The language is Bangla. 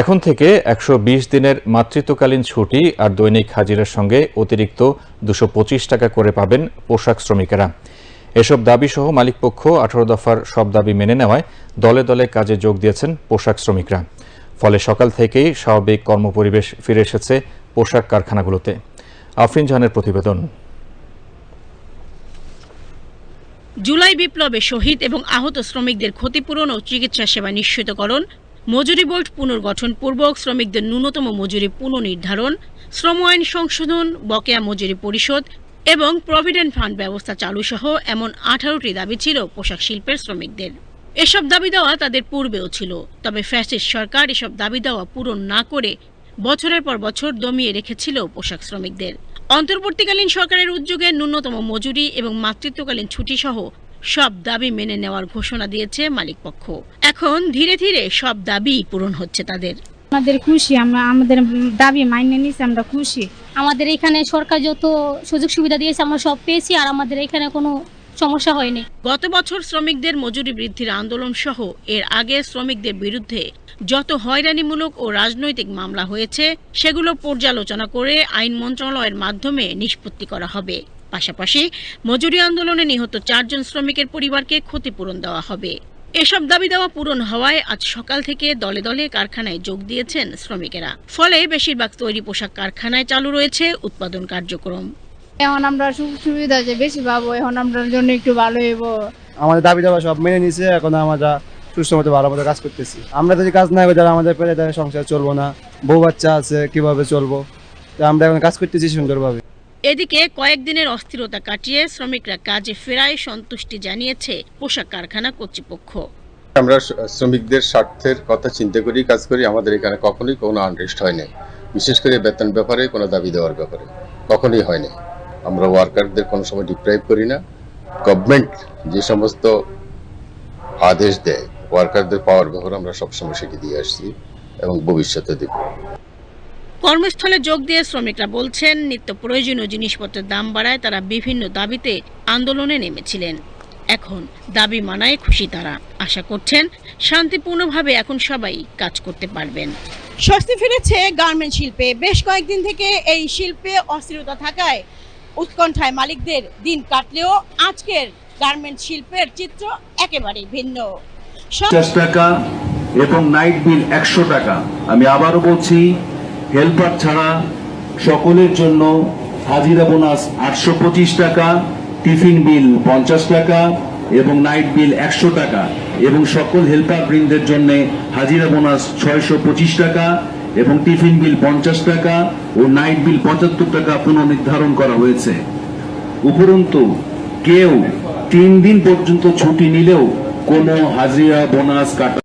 এখন থেকে একশো বিশ দিনের মাতৃত্বকালীন ছুটি আর দৈনিক হাজিরার সঙ্গে অতিরিক্ত দুশো টাকা করে পাবেন পোশাক শ্রমিকেরা। এসব দাবি সহ মালিকপক্ষ আঠারো দফার সব দাবি মেনে নেওয়ায় দলে দলে কাজে যোগ দিয়েছেন পোশাক শ্রমিকরা। ফলে সকাল থেকেই স্বাভাবিক কর্মপরিবেশ ফিরে এসেছে পোশাক কারখানাগুলোতে। আফরিন জাহানের প্রতিবেদন। জুলাই বিপ্লবে শহীদ এবং আহত শ্রমিকদের ক্ষতিপূরণ ও চিকিৎসা সেবা নিশ্চিতকরণ মজুরি বোর্ড পুনর্গঠন পূর্বক শ্রমিকদের ন্যূনতম মজুরি পুনর্নির্ধারণ, শ্রম আইন সংশোধন, বকেয়া মজুরি পরিশোধ এবং প্রভিডেন্ট ফান্ড ব্যবস্থা চালু সহ এমন আঠারোটি দাবি ছিল পোশাক শিল্পের শ্রমিকদের। এসব দাবি দেওয়া তাদের পূর্বেও ছিল, তবে ফ্যাসিস্ট সরকার এসব দাবি দেওয়া পূরণ না করে বছরের পর বছর দমিয়ে রেখেছিল পোশাক শ্রমিকদের। অন্তর্বর্তীকালীন সরকারের উদ্যোগে ন্যূনতম মজুরি এবং মাতৃত্বকালীন ছুটি সহ সব দাবি মেনে নেওয়ার ঘোষণা দিয়েছে মালিকপক্ষ। এখন ধীরে ধীরে সব দাবি পূরণ হচ্ছে তাদের। আমাদের খুশি আমরা আমাদের দাবি মাইনে নিছে আমরা খুশি। আমাদের এখানে সরকার যত সুযোগ সুবিধা দিয়েছে আমরা সব পেয়েছি আর আমাদের এখানে কোনো সমস্যা হয়নি। গত বছর শ্রমিকদের মজুরি বৃদ্ধির আন্দোলন সহ এর আগে শ্রমিকদের বিরুদ্ধে যত হয়রানিমূলক ও রাজনৈতিক মামলা হয়েছে সেগুলো পর্যালোচনা করে আইন মন্ত্রণালয়ের মাধ্যমে নিষ্পত্তি করা হবে। পাশাপাশি মজুরি আন্দোলনে নিহত চারজন শ্রমিকের পরিবারকে ক্ষতিপূরণ দেওয়া হবে। এসব দাবি দেওয়া পূরণ হওয়ায় আজ সকাল থেকে দলে দলে কারখানায় যোগ দিয়েছেন শ্রমিকেরা। ফলে বেশিরভাগ তৈরি পোশাক কারখানায় চালু রয়েছে উৎপাদন কার্যক্রম। এখন আমরা সুখ সুবিধা যে বেশি পাবো এখন আমরা জন্য একটু ভালো হইব। আমাদের দাবি দাবা সব মেনে নিছে এখন আমরা সুস্থ মতো ভালো মতো কাজ করতেছি। আমরা যদি কাজ না করি তাহলে আমাদের পেলে তাহলে সংসার চলবো না। বউ বাচ্চা আছে কীভাবে চলবো? তো আমরা এখন কাজ করতেছি সুন্দরভাবে। এদিকে কয়েকদিনের অস্থিরতা কাটিয়ে শ্রমিকরা কাজে ফেরায় সন্তুষ্টি জানিয়েছে পোশাক কারখানা কর্তৃপক্ষ। আমরা শ্রমিকদের স্বার্থের কথা চিন্তা করি, কাজ করি, আমাদের এখানে কখনোই কোনো আনরেস্ট হয়নি বিশেষ করে বেতন ব্যাপারে, কোনো দাবি দেওয়ার ব্যাপারে কখনোই হয়নি আমরা ওয়ার্কারদের কোনো সময় ডিপ্রাইভ করি না। গভর্নমেন্ট যে সমস্ত আদেশ দেয় ওয়ার্কারদের পাওয়ার ব্যাপারে আমরা সবসময় সেটি দিয়ে আসছি এবং ভবিষ্যতে দেব কর্মস্থলে যোগ দিয়ে শ্রমিকরা বলছেন নিত্য প্রয়োজনীয় জিনিসপত্রের দাম বাড়ায় তারা বিভিন্ন দাবিতে আন্দোলনে নেমেছিলেন। এখন দাবি মানায় খুশি তারা। আশা করছেন শান্তিপূর্ণভাবে এখন সবাই কাজ করতে পারবেন। স্বস্তি ফিরেছে গার্মেন্ট শিল্পে। বেশ কয়েকদিন থেকে এই শিল্পে অস্থিরতা থাকায় উৎকণ্ঠায় মালিকদের দিন কাটলেও আজকের গার্মেন্ট শিল্পের চিত্র একেবারেই ভিন্ন। পঞ্চাশ টাকা এবং নাইট বিল একশো টাকা। আমি আবারও বলছি হেল্পার ছাড়া সকলের জন্য হাজিরা বোনাস আটশো পঁচিশ টাকা, টিফিন বিল পঞ্চাশ টাকা এবং নাইট বিল একশো টাকা এবং সকল হেল্পার বৃন্দের জন্য হাজিরা বোনাস ছয়শো পঁচিশ টাকা এবং টিফিন বিল পঞ্চাশ টাকা ও নাইট বিল পঁচাত্তর টাকা পুনর্নির্ধারণ করা হয়েছে। উপরন্তু, কেউ তিন দিন পর্যন্ত ছুটি নিলেও কোনো হাজিরা বোনাস কাটা